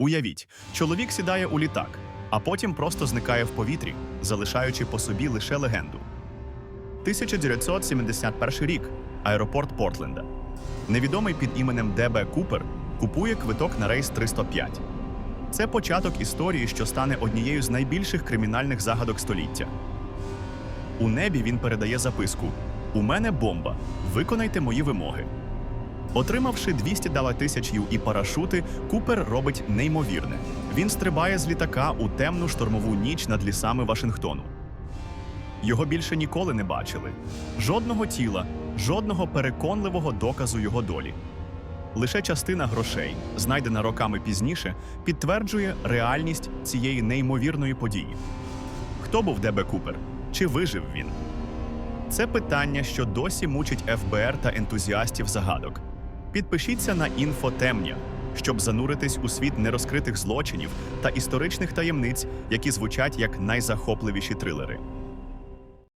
Уявіть, чоловік сідає у літак, а потім просто зникає в повітрі, залишаючи по собі лише легенду. 1971 рік. Аеропорт Портленда. Невідомий під іменем ДБ Купер купує квиток на рейс 305. Це початок історії, що стане однією з найбільших кримінальних загадок століття. У небі він передає записку: У мене бомба. Виконайте мої вимоги. Отримавши 200 дала тисяч і парашути, Купер робить неймовірне. Він стрибає з літака у темну штормову ніч над лісами Вашингтону. Його більше ніколи не бачили. Жодного тіла, жодного переконливого доказу його долі. Лише частина грошей, знайдена роками пізніше, підтверджує реальність цієї неймовірної події. Хто був ДБ Купер? Чи вижив він? Це питання, що досі мучить ФБР та ентузіастів загадок. Підпишіться на інфотемня, щоб зануритись у світ нерозкритих злочинів та історичних таємниць, які звучать як найзахопливіші трилери.